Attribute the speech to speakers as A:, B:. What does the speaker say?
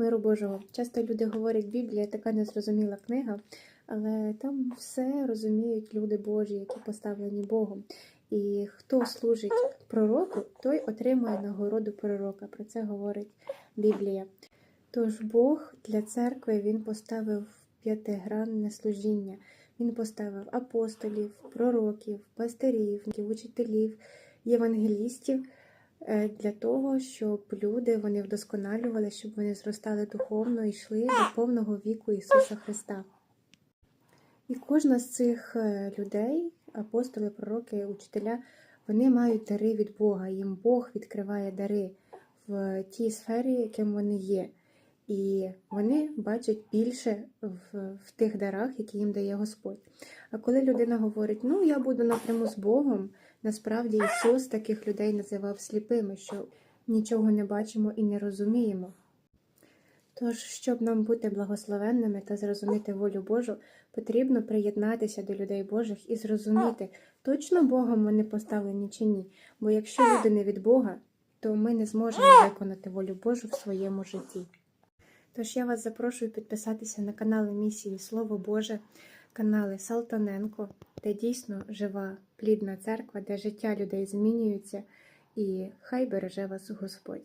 A: Миру Божого. Часто люди говорять, Біблія така незрозуміла книга, але там все розуміють люди Божі, які поставлені Богом. І хто служить пророку, той отримує нагороду пророка. Про це говорить Біблія. Тож Бог для церкви він поставив п'ятигранне служіння. Він поставив апостолів, пророків, пастирів, учителів, євангелістів для того, щоб люди вони вдосконалювали, щоб вони зростали духовно і йшли до повного віку Ісуса Христа. І кожна з цих е, людей, апостоли, пророки, учителя, вони мають дари від Бога. Їм Бог відкриває дари в тій сфері, яким вони є. І вони бачать більше в, в тих дарах, які їм дає Господь. А коли людина говорить, ну я буду напряму з Богом, насправді Ісус таких людей називав сліпими, що нічого не бачимо і не розуміємо. Тож, щоб нам бути благословенними та зрозуміти волю Божу, потрібно приєднатися до людей Божих і зрозуміти, точно Богом вони поставлені чи ні. Бо якщо люди не від Бога, то ми не зможемо виконати волю Божу в своєму житті. Тож я вас запрошую підписатися на канали місії Слово Боже, канали Салтаненко, де дійсно жива плідна церква, де життя людей змінюється, і хай береже вас Господь.